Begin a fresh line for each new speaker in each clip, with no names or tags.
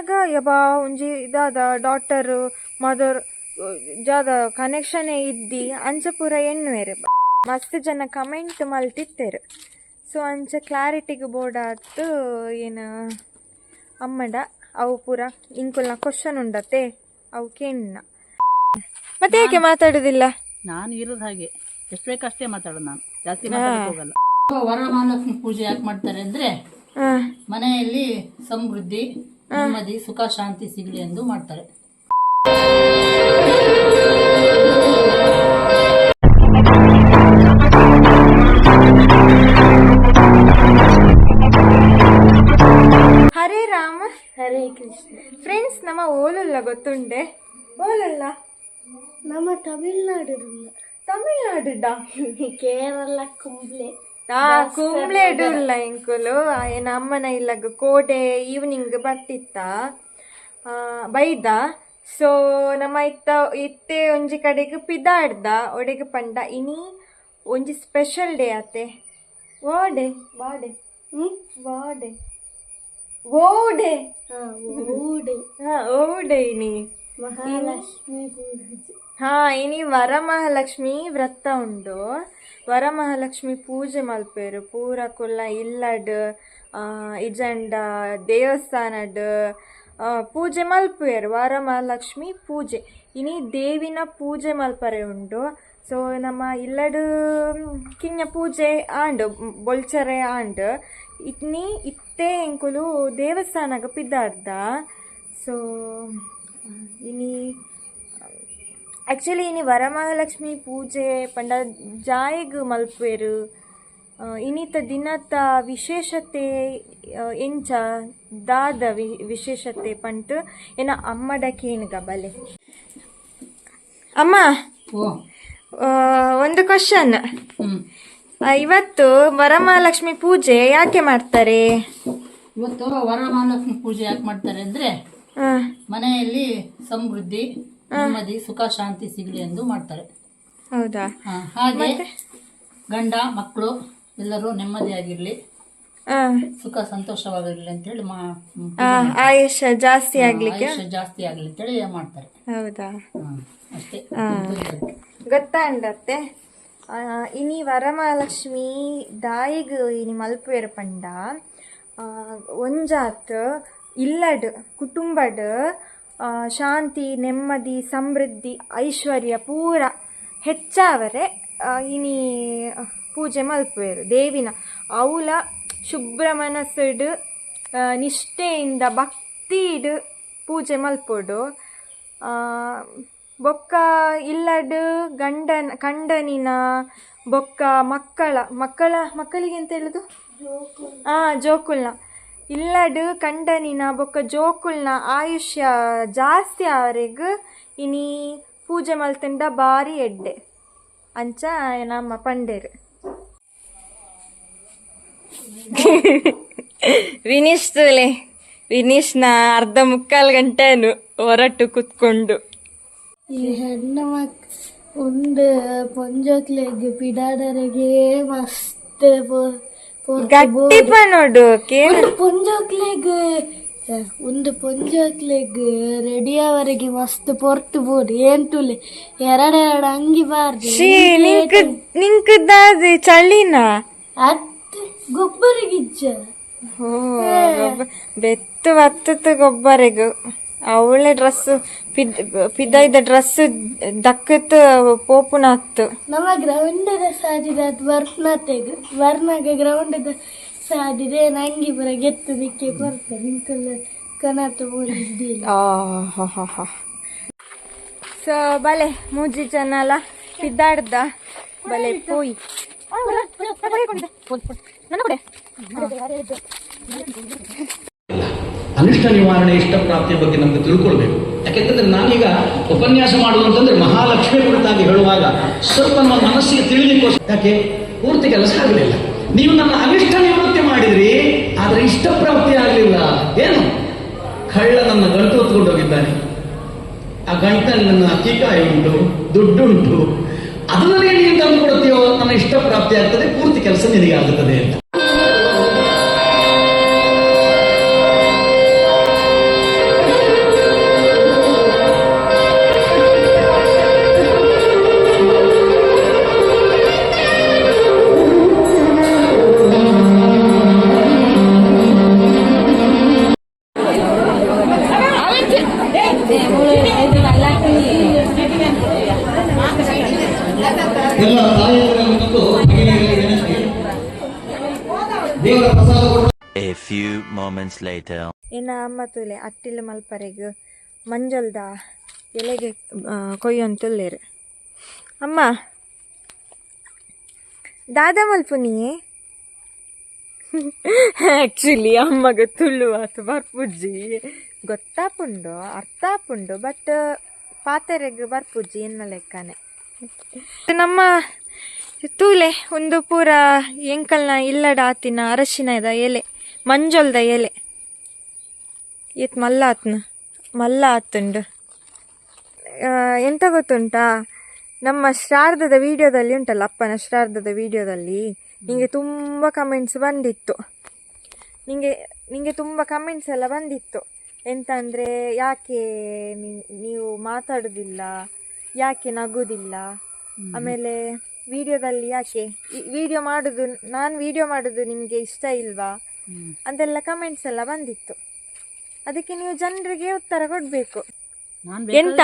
ಆಂಡನಾಗ ಯಬಾ ಒಂಜಿ ಇದಾದ daughter mother ಜಾದ connection ಇದ್ದಿ ಅಂಚ ಪೂರ ಎಣ್ಣುವೆರೆ ಮಸ್ತ್ ಜನ ಕಮೆಂಟ್ ಮಲ್ತಿತ್ತೇರು. ಸೊ ಅಂಚ ಕ್ಲಾರಿಟಿಗೆ ಬೋರ್ಡ್ ಆತು ಏನು ಅಮ್ಮಡ ಅವು ಪೂರ ಇಂಕುಲ್ನ ಕ್ವಶನ್ ಉಂಡತೆ ಅವು ಕೆಣ್ಣ. ಮತ್ತೆ ಯಾಕೆ ಮಾತಾಡುದಿಲ್ಲ?
ನಾನು ಇರೋದು ಹಾಗೆ. ಎಷ್ಟು ಬೇಕಷ್ಟೇ ಮಾತಾಡೋದು ನಾನು. ಜಾಸ್ತಿ ಮಾತಾಡಕ್ ಹೋಗಲ್ಲ. ವರಮಹಾಲಕ್ಷ್ಮಿ ಪೂಜೆ ಯಾಕೆ ಮಾಡ್ತಾರೆ ಅಂದ್ರೆ
ಹಾ.
ಮನೆಯಲ್ಲಿ ಸಮೃದ್ಧಿ ನೆಮ್ಮದಿ ಸುಖ ಶಾಂತಿ ಸಿಗಲಿ ಎಂದು ಮಾಡ್ತಾರೆ.
ಹರೇ ರಾಮ. ಹರೇ ಕೃಷ್ಣ. ಫ್ರೆಂಡ್ಸ್ ನಮ್ಮ ಓಲಲ್ಲ ಗೊತ್ತುಂಡೆ? ಓಲಲ್ಲ?
ನಮ್ಮ ತಮಿಳ್ನಾಡು
ಡಾ
ಕೇರಳ ಕುಂಬ್ಳೆ.
ಆ ಕುಂಬ್ಳೆಡುಲ್ಲ ಇಂಕುಲು ಏನ ಅಮ್ಮನ ಇಲ್ಲಗ ಕೋಟೆ ಈವ್ನಿಂಗ್ ಬರ್ತಿತ್ತ. ಆ, ಬೈದ. ಸೊ ನಮ್ಮ ಇತ್ತ ಇತ್ತೆ ಒಂಜಿ ಕಡೆಗೆ ಪಿದಾಡ್ದ ಒಡೆಗೆ ಪಂಡ. ಇನಿ ಒಂಜಿ ಸ್ಪೆಷಲ್ ಡೇ ಆತೆ. ವಾಡೆ ವಾಡೆ. ಹ್ಮ್? ವಾಡೆ. ಓಡೆ.
ಓಡೆ.
ಹಾ ಓಡೆ ಇನಿ.
ಮಹಾಲಕ್ಷ್ಮಿ
ಹಾ ಇನಿ ವರಮಹಾಲಕ್ಷ್ಮಿ ವ್ರತ ಉಂಡು. ವರಮಹಾಲಕ್ಷ್ಮಿ ಪೂಜೆ ಮಲ್ಪೇರು. ಪೂರ ಕುಲ್ಲ ಇಲ್ಲಡ್ ಇಜಂಡ ದೇವಸ್ಥಾನಡ್ ಪೂಜೆ ಮಲ್ಪೇರು. ವರಮಹಾಲಕ್ಷ್ಮಿ ಪೂಜೆ. ಇನಿ ದೇವಿನ ಪೂಜೆ ಮಲ್ಪರೆ ಉಂಡು. ಸೊ, ನಮ್ಮ ಇಲ್ಲಡ್ ಕಿಂಜ ಪೂಜೆ ಆಂಡ್, ಬೊಲ್ಚರೆ ಆಂಡ್. ಇತ್ನಿ ಇತ್ತೆ ಎಂಕುಲು ದೇವಸ್ಥಾನಗ ಪಿದ್ದಾರ್ದ. ಸೊ, ಇನಿ ಆ್ಯಕ್ಚುಲಿ ಇನಿ ವರಮಹಾಲಕ್ಷ್ಮಿ ಪೂಜೆ ಪಂಡ ಜಾಯಿಗ್ ಮಲ್ಪೇರು ಇನಿತ ದಿನತ ವಿಶೇಷತೆ ಎಂಚ ದಾದ ವಿ ವಿಶೇಷತೆ ಪಂಟ್ ಏನ ಅಮ್ಮಡ ಕೇನ್ಗ ಬಲೆ ಅಮ್ಮ ಒಂದು ಕ್ವಶನ್ ಇವತ್ತು ವರಮಹಾಲಕ್ಷ್ಮಿ ಪೂಜೆ ಯಾಕೆ ಮಾಡ್ತಾರೆ?
ಇವತ್ತು ವರಮಹಾಲಕ್ಷ್ಮಿ ಪೂಜೆ ಯಾಕೆ ಮಾಡ್ತಾರೆ ಅಂದ್ರೆ ಮನೆಯಲ್ಲಿ ಸಮೃದ್ಧಿ ನೆಮ್ಮದಿ ಸುಖ ಶಾಂತಿ ಸಿಗಲಿ ಎಂದು ಮಾಡ್ತಾರೆ.
ಹೌದಾ?
ಹಾಗೆ ಗಂಡ ಮಕ್ಕಳು ಎಲ್ಲರೂ ನೆಮ್ಮದಿಯಾಗಿರ್ಲಿ. ಸುಖ ಸಂತೋಷವಾಗಿರ್ಲಿ ಅಂತ ಹೇಳಿ
ಆಯುಷ ಆಯುಷ್ಯ ಜಾಸ್ತಿ ಆಗ್ಲಿಕ್ಕೆ?
ಜಾಸ್ತಿ ಆಗ್ಲಿ ಅಂತೇಳಿ ಮಾಡ್ತಾರೆ.
ಹೌದಾ?
ಅಷ್ಟೇ.
ಗೊತ್ತಾಂಡತ್ತೆ ಆ, ಇನಿ ವರಮಹಾಲಕ್ಷ್ಮಿ ದಾಯಿಗ್ ಇನಿ ಮಲ್ಪುವೆರ್ ಪಂಡ ಒಂಜಾತ್ ಇಲ್ಲಡ್ ಕುಟುಂಬಡ್ ಶಾಂತಿ ನೆಮ್ಮದಿ ಸಮೃದ್ಧಿ ಐಶ್ವರ್ಯ ಪೂರ ಹೆಚ್ಚಾವರೆ ಇನಿ ಪೂಜೆ ಮಲ್ಪುವೆರು. ದೇವಿನ ಅವಳ ಶುಭ್ರ ಮನಸ್ಸಿಡು ನಿಷ್ಠೆಯಿಂದ ಭಕ್ತಿಡ್ ಪೂಜೆ ಮಲ್ಪೊಡು. ಬೊಕ್ಕ ಇಲ್ಲಡು ಗಂಡನ ಕಂಡನಿನ ಬೊಕ್ಕ ಮಕ್ಕಳ ಮಕ್ಕಳ ಮಕ್ಕಳಿಗೆ ಎಂತ ಹೇಳುದು ಆ ಜೋಕುಲ್ನ. ಇಲ್ಲಡ್ ಕಂಡನಿನ ಬೊಕ್ಕ ಜೋಕುಲ್ನ ಆಯುಷ್ಯ ಜಾಸ್ತಿ ಆವರೆಗ್ ಇನಿ ಪೂಜೆ ಮಲ್ತಂಡ ಬಾರಿ ಎಡ್ಡೆ. ಅಂಚ ನಮ್ಮ ಪಂಡೇರು. ವಿನೀಶ್ ತುಲೆ ವಿನೀಶ್ನ ಅರ್ಧ ಮುಕ್ಕಾಲು ಗಂಟೆನು ಹೊರಟು ಕುತ್ಕೊಂಡು.
ಈ ಹೆಣ್ಣು ಮಕ್ ಉಂಡು ಪೊಂಜೋಕ್ಲೆಗ್ ಪಿಡಾಡರೆಗೆ ಮಸ್ತ್
ನೋಡು
ಪೊಂಜೋಕ್ಲೆಗ್ ಒಂದು ಪೊಂಜೋಕ್ಲೆಗ್ ರೆಡಿ ಅವರೆಗೆ ಮಸ್ತ್ ಪೊರ್ತು ಬೋಡು ಏನ್ ತುಲೆ? ಎರಡೆರಡು ಅಂಗಿ ಬಾರ್ದು.
ನಿಂಕದಾದ್ರೆ ನಿಂಕ್ ನಿಂಕದಾದ ಚಳಿನ?
ಅತ್ ಗೊಬ್ಬರಿಗಿಜ್ಜ.
ಹೋ ಬೆತ್ತು ಬತ್ತ ಗೊಬ್ಬರಿಗು. ಅವಳೆ ಡ್ರೆಸ್ ಪಿದ್ ಇದ್ದ ಡ್ರೆಸ್ ದಕ್ಕತ್ ಪೋಪುನ ಹತ್ತು
ನಮ್ಮ ಗ್ರೌಂಡ್ ಸಾದಿದ ವರ್ಣತೆಗ್ ವರ್ಣಾಗ ಗ್ರೌಂಡ್ ಸಾದಿದೆ ನಂಗಿ ಬರ ಗೆತ್ತು ದಿಕ್ಕೆ ಬರ್ತದೆ ನಿಂಕಲ್ಲ ಕನತ ಬೋಲಿದ್ದಿಲ್ಲ
ಸೊ ಬಲೆ ಮೂಜಿ ಜನಲ ಪಿದ್ದಾಡ್ದ ಬಲೆ ಪೋಯಿ ನನ್ನ ಕೊಡೆ
ಅನಿಷ್ಟ ನಿವಾರಣೆ ಇಷ್ಟ ಪ್ರಾಪ್ತಿಯ ಬಗ್ಗೆ ನಮಗೆ ತಿಳ್ಕೊಳ್ಬೇಕು. ಯಾಕೆಂತಂದ್ರೆ ನಾನೀಗ ಉಪನ್ಯಾಸ ಮಾಡುವಂತಂದ್ರೆ ಮಹಾಲಕ್ಷ್ಮಿ ಕುರಿತಾಗಿ ಹೇಳುವಾಗ ಸ್ವಲ್ಪ ನಮ್ಮ ಮನಸ್ಸಿಗೆ ತಿಳಿಲಿಕ್ಕೋಸ್ಕರ ಯಾಕೆ? ಪೂರ್ತಿ ಕೆಲಸ ಆಗಲಿಲ್ಲ. ನೀವು ನನ್ನ ಅನಿಷ್ಟ ನಿವೃತ್ತಿ ಮಾಡಿದ್ರಿ, ಆದ್ರೆ ಇಷ್ಟ ಪ್ರಾಪ್ತಿ ಆಗಲಿಲ್ಲ. ಏನು? ಕಳ್ಳ ನನ್ನ ಗಂಟು ಹೊತ್ಕೊಂಡು ಹೋಗಿದ್ದಾನೆ ಆ ಗಂಟಲ್ಲಿ ನನ್ನ ಅತಿಕಾಯಿ ಉಂಟು, ದುಡ್ಡುಂಟು. ಅದನ್ನೇ ನೀನು ತಂದು ಕೊಡ್ತೀಯೋ ನನ್ನ ಇಷ್ಟ ಪ್ರಾಪ್ತಿ ಆಗ್ತದೆ, ಪೂರ್ತಿ ಕೆಲಸ ನಿನಗೆ ಆಗುತ್ತದೆ ಅಂತ.
Few moments later.
ಇನ್ನು ಅಮ್ಮ ತುಲೆ ಅಟ್ಟಿಲ್ ಮಲ್ಪರೆಗ್ ಮಂಜಲ್ದ ಎಲೆಗೆ ಆ, ಅಮ್ಮ ದಾದ ಮಲ್ಪುನಿ ಆ್ಯಕ್ಚುಲಿ ಅಮ್ಮಗ ತುಳು ಆತು ಬರ್ಪುಜ್ಜಿ ಗೊತ್ತಾಪುಂಡು ಅರ್ಥಾಪುಂಡು ಬಟ್ ಪಾತೆರೆಗ್ ಬರ್ಪುಜ್ಜಿ ಎನ್ನ ಲೆಕ್ಕನೆ. ನಮ್ಮ ತೂಲೆ ಒಂದು ಪೂರ ಎಂಕಲ್ನ ಇಲ್ಲಡ ಆತಿನ ಅರಶಿನದ ಎಲೆ. ಮಂಜೊಲ್ದ ಎಲೆ. ಇತ್ ಮಲ್ಲ ಆತ್ನ. ಮಲ್ಲ ಆತುಂಡು ಎಂತ ಗೊತ್ತುಂಟಾ? ನಮ್ಮ ಶ್ರಾರ್ಧದ ವಿಡಿಯೋದಲ್ಲಿ ಉಂಟಲ್ಲ ಅಪ್ಪನ ಶ್ರಾರ್ಧದ ವಿಡಿಯೋದಲ್ಲಿ? ನಿಮಗೆ ತುಂಬ ಕಮೆಂಟ್ಸ್ ಬಂದಿತ್ತು. ನಿಮಗೆ ನಿಮಗೆ ತುಂಬ ಕಮೆಂಟ್ಸ್ ಎಲ್ಲ ಬಂದಿತ್ತು. ಎಂತ ಅಂದರೆ ಯಾಕೆ ನೀವು ಮಾತಾಡೋದಿಲ್ಲ? ಯಾಕೆ ನಗೋದಿಲ್ಲ? ಆಮೇಲೆ ವಿಡಿಯೋದಲ್ಲಿ ಯಾಕೆ? ವಿಡಿಯೋ ಮಾಡೋದು ನಾನು ವಿಡಿಯೋ ಮಾಡೋದು ನಿಮಗೆ ಇಷ್ಟ ಇಲ್ವಾ?
ಹ್ಮ್.
ಅಂತೆಲ್ಲ ಕಮೆಂಟ್ಸ್ ಎಲ್ಲ ಬಂದಿತ್ತು. ಅದಕ್ಕೆ ನೀವು ಜನರಿಗೆ ಉತ್ತರ ಕೊಡಬೇಕು. ಎಂತ?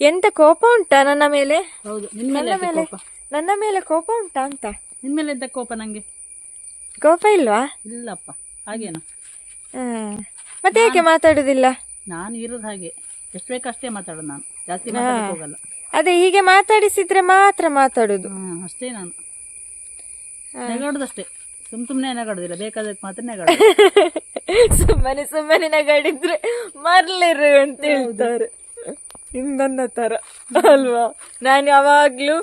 ಎಂತ ಕೋಪ ಉಂಟಾ ನನ್ನ ಮೇಲೆ?
ಹೌದು ನಿನ್ ಮೇಲೆ
ನನ್ನ
ಯಾಕೆ
ಮೇಲೆ?
ಕೋಪ?
ನನ್ನ ಮೇಲೆ ಕೋಪ ಉಂಟಾ ಅಂತ?
ನಿನ್ ಮೇಲೆ ಎಂತ ಕೋಪ ನಂಗೆ?
ಕೋಪ ಇಲ್ವಾ?
ಇಲ್ಲಪ್ಪ ಹಾಗೇನು?
ಹ್ಮ್. ಮತ್ತೆ ಯಾಕೆ ಮಾತಾಡುದಿಲ್ಲ?
ನಾನು ಇರೋದು ಹಾಗೆ ಎಷ್ಟು ಬೇಕು ಅಷ್ಟೇ ಮಾತಾಡೋದು ನಾನು. ಜಾಸ್ತಿ ಮಾತಾಡಕ್ ಹೋಗಲ್ಲ.
ಅದೇ ಹೀಗೆ ಮಾತಾಡಿಸಿದ್ರೆ ಮಾತ್ರ ಮಾತಾಡುದು.
ಹ್ಮ್ ಅಷ್ಟೇ ನಾನು. ನೆಗಾಡೋದಷ್ಟೇ. ಸುಮ್ ಸುಮ್ಮನೆ ನಗಾಡುದಿಲ್ಲ ಬೇಕಾದಕ್ಕೆ ಮಾತ್ರ ನಗಾಡ
ಸುಮ್ಮನೆ ಸುಮ್ಮನೆ ನಗಾಡಿದ್ರೆ ಮರ್ಲಿರು ಅಂತ ಹೇಳ್ತಾರೆ. ನಿಮ್ಮನ್ನ ತರ ಅಲ್ವಾ? ನಾನು ಯಾವಾಗ್ಲೂ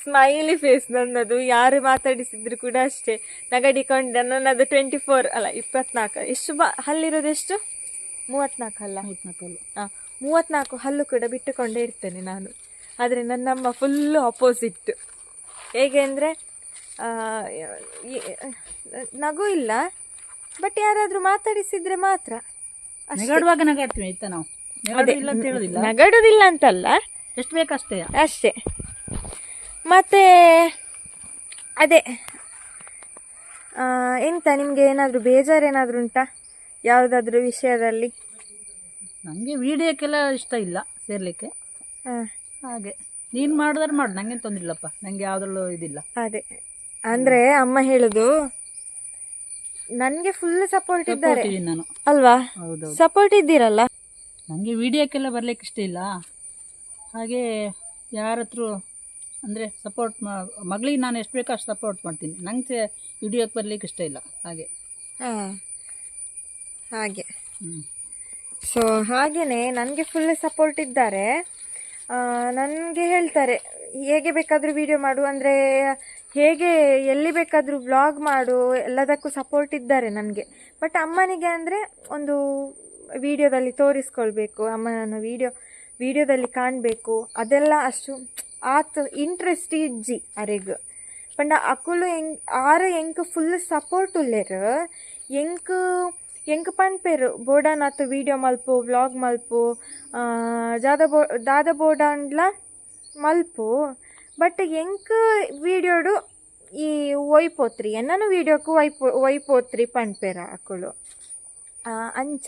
ಸ್ಮೈಲಿ ಫೇಸ್ ನನ್ನದು ಯಾರು ಮಾತಾಡಿಸಿದ್ರು ಕೂಡ ಅಷ್ಟೇ. ನಗಡಿಕೊಂಡೆ ನನ್ನದು ಟ್ವೆಂಟಿ ಫೋರ್ ಅಲ್ಲ ಇಪ್ಪತ್ನಾಲ್ಕು. ಎಷ್ಟು ಬ ಹಲ್ಲಿರೋದು ಎಷ್ಟು? ಮೂವತ್ನಾಲ್ಕು ಅಲ್ಲ? ಹಾಂ ಮೂವತ್ನಾಲ್ಕು ಹಲ್ಲು ಕೂಡ ಬಿಟ್ಟುಕೊಂಡೇ ಇರ್ತೇನೆ ನಾನು. ಆದರೆ ನನ್ನಮ್ಮ ಫುಲ್ಲು ಅಪೋಸಿಟ್ ಹೇಗೆ ಅಂದರೆ ನಗು ಇಲ್ಲ ಬಟ್ ಯಾರಾದರೂ ಮಾತಾಡಿಸಿದ್ರೆ ಮಾತ್ರ ನಗಡುದಿಲ್ಲ
ನೆಗಾಡುವಾಗ ನೆಗಾಡ್ತೀವಿ ಆಯ್ತಾ ನಾವು? ನೆಗಾಡೋದಿಲ್ಲ ಅಂತ ಹೇಳೋದಿಲ್ಲ?
ನಗಾಡೋದಿಲ್ಲ ಅಂತಲ್ಲ.
ಎಷ್ಟು ಬೇಕಷ್ಟೇ? ಅಷ್ಟೇ.
ಮತ್ತೆ ಅದೇ ಎಂತ ನಿಮಗೆ ಏನಾದರೂ ಬೇಜಾರೇನಾದರೂ ಉಂಟಾ? ಯಾವುದಾದ್ರೂ ವಿಷಯದಲ್ಲಿ?
ನಂಗೆ ವಿಡಿಯೋಕ್ಕೆಲ್ಲ ಇಷ್ಟ ಇಲ್ಲ ಸೇರ್ಲಿಕ್ಕೆ.
ಹಾಂ.
ಹಾಗೆ. ನೀನು ಮಾಡಿದ್ರೆ ಮಾಡು ನಂಗೇನು ತೊಂದ್ರಿಲ್ಲಪ್ಪ. ನಂಗೆ ಯಾವ್ದ್ರಲ್ಲೂ ಇದಿಲ್ಲ.
ಅದೇ. ಅಂದ್ರೆ ಅಮ್ಮ ಹೇಳುದು ನನ್ಗೆ ಫುಲ್ ಸಪೋರ್ಟ್ ಇದ್ದಾರೆ.
ಕೊಟ್ಟಿದ್ದೀನಿ ನಾನು.
ಅಲ್ವಾ?
ಹೌದೌದು.
ಸಪೋರ್ಟ್ ಇದ್ದೀರಲ್ಲ?
ನನಗೆ ವಿಡಿಯೋಕ್ಕೆಲ್ಲ ಬರ್ಲಿಕ್ಕೆ ಇಷ್ಟ ಇಲ್ಲ. ಹಾಗೆ ಯಾರ ಹತ್ರ ಅಂದರೆ ಸಪೋರ್ಟ್ ಮಾ ಮಗಳಿಗೆ ನಾನು ಎಷ್ಟು ಬೇಕೋ ಅಷ್ಟು ಸಪೋರ್ಟ್ ಮಾಡ್ತೀನಿ. ನಂಗೆ ವಿಡಿಯೋಕ್ಕೆ ಬರ್ಲಿಕ್ಕೆ ಇಷ್ಟ ಇಲ್ಲ. ಹಾಗೆ.
ಹಾ. ಹಾಗೆ.
ಹ್ಞೂ
ಸೊ ಹಾಗೇನೆ ನನಗೆ ಫುಲ್ ಸಪೋರ್ಟ್ ಇದ್ದಾರೆ. ನನಗೆ ಹೇಳ್ತಾರೆ ಹೇಗೆ ಬೇಕಾದರೂ ವಿಡಿಯೋ ಮಾಡು. ಅಂದರೆ ಹೇಗೆ ಎಲ್ಲಿ ಬೇಕಾದರೂ ವ್ಲಾಗ್ ಮಾಡು, ಎಲ್ಲದಕ್ಕೂ ಸಪೋರ್ಟ್ ಇದ್ದಾರೆ ನನಗೆ. ಬಟ್ ಅಮ್ಮನಿಗೆ ಅಂದರೆ ಒಂದು ವಿಡಿಯೋದಲ್ಲಿ ತೋರಿಸ್ಕೊಳ್ಬೇಕು, ಅಮ್ಮನನ್ನು ವಿಡಿಯೋ ವಿಡಿಯೋದಲ್ಲಿ ಕಾಣಬೇಕು. ಅದೆಲ್ಲ ಅಷ್ಟು ಆತ ಇಂಟ್ರೆಸ್ಟ್ ಇಜ್ಜಿ ಅರೆಗ್. ಪಂಡ ಅಕುಲು ಎಂಕ್ ಆರ ಎಂಕ್ ಫುಲ್ ಸಪೋರ್ಟ್ ಉಲ್ಲೇರು ಎಂಕ್ ಎಂಕ್ ಪನ್ಪೇರು ಬೋಡಾನಾತು ವಿಡಿಯೋ ಮಲ್ಪು ವ್ಲಾಗ್ ಮಲ್ಪು ಜಾದ ಬೋ ದಾದ ಬೋಡಾಂಡ್ಲ ಮಲ್ಪು. ಬಟ್ ಎಂಕ್ ವಿಡಿಯೋಡು ಈ ಒಯ್ಪೋತ್ರಿ ಎನ್ನೂ ಒಯ್ಪೋ ಒಯ್ಪೋತ್ರಿ ಪನ್ಪೇರ ಅಕುಲು ಆ, ಅಂಚ.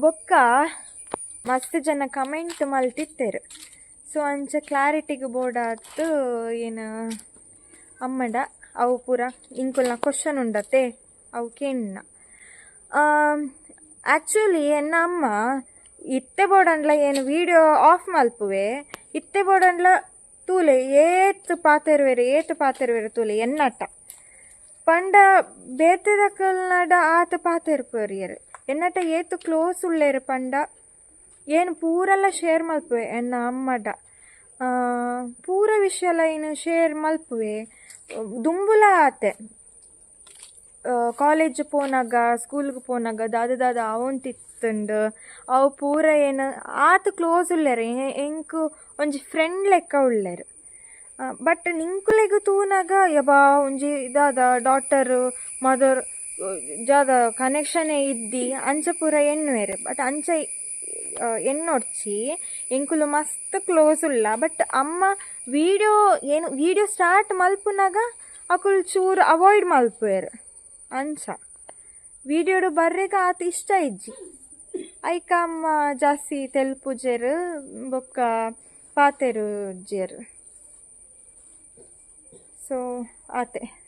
ಬೊಕ್ಕ ಮಸ್ತ್ ಜನ ಕಮೆಂಟ್ ಮಲ್ತಿತ್ತೇರು. ಸೊ ಅಂಚ ಕ್ಲಾರಿಟಿಗೆ ಬೋಡಾತು ಏನು ಅಮ್ಮಡ ಅವು ಪೂರ ಇಂಕುಲ್ನ ಕ್ವಶನ್ ಉಂಡತೆ ಅವು ಕೇಣ್ಣ. ಆ್ಯಕ್ಚುಲಿ ಎನ್ನ ಅಮ್ಮ ಇತ್ತೆ ಬೋಡಂಡ್ಲ ಏನು ವಿಡಿಯೋ ಆಫ್ ಮಲ್ಪುವೆ ಇತ್ತೆ ಬೋಡಂಡ್ಲ ತೂಲೆ ಏತ್ ಪಾತೆರ್ವೆರೆ ಏತ್ ಪಾತೆರ್ವೆರೆ ತೂಲೆ ಎನ್ನಟ ಪಂಡ ಬೇತೆದಕಲ್ನಡ ಆತ ಪಾತೆರ್ಪುರಿಯರು ಎನ್ನಟ ಏತು ಕ್ಲೋಸ್ ಉಳ್ಳೇರು ಪಂಡ ಏನು ಪೂರೆಲ್ಲ ಶೇರ್ ಮಲ್ಪುವೆ ಎನ್ನ ಅಮ್ಮಡ ಆ, ಪೂರ ವಿಷಯಲ ಏನು ಶೇರ್ ಮಲ್ಪುವೆ ದುಂಬುಲ ಆತೆ ಕಾಲೇಜ್ ಪೋನಾಗ ಸ್ಕೂಲ್ಗೆ ಪೋನಾಗ ದಾದ ದಾದ ಅವನ್ ತಿತ್ತಂಡು ಅವು ಪೂರ ಏನು, ಆತ ಕ್ಲೋಸ್ ಉಳ್ಳೇರು ಎಂಕ್ ಒಂಜಿ ಫ್ರೆಂಡ್ ಲೆಕ್ಕ ಉಳ್ಳೇರು. ಬಟ್ ನಿಂಕುಲೆಗ್ ತೂನಾಗ, ಯಬಾ, ಒಂಜಿ ಇದಾದ ಡಾಟರ್ ಮದರ್ ಜಾದ ಕನೆಕ್ಷನೇ ಇದ್ದಿ, ಅಂಚ ಪೂರ ಎಣ್ಣುವೆರು ಬಟ್ ಅಂಚ ಎಣ್ಣೊಡ್ಚಿ ಎಂಕುಲು ಮಸ್ತ್ ಕ್ಲೋಸ್ ಉಲ್ಲ ಬಟ್ ಅಮ್ಮ ವಿಡಿಯೋ ಏನು ವಿಡಿಯೋ ಸ್ಟಾರ್ಟ್ ಮಲ್ಪುನಾಗ ಅಕುಲ್ ಚೂರು ಅವಾಯ್ಡ್ ಮಲ್ಪುವೆರು. ಅಂಚ ವೀಡಿಯೋಡು ಬರ್ರೆಗ ಆತ ಇಷ್ಟ ಇಜ್ಜಿ. ಐಕಮ್ಮ ಜಾಸ್ತಿ ತೆಲ್ಪುಜೆರ್ ಬೊಕ್ಕ ಪಾತೆರು ಜೇರು ಸೊ ಆತೆ.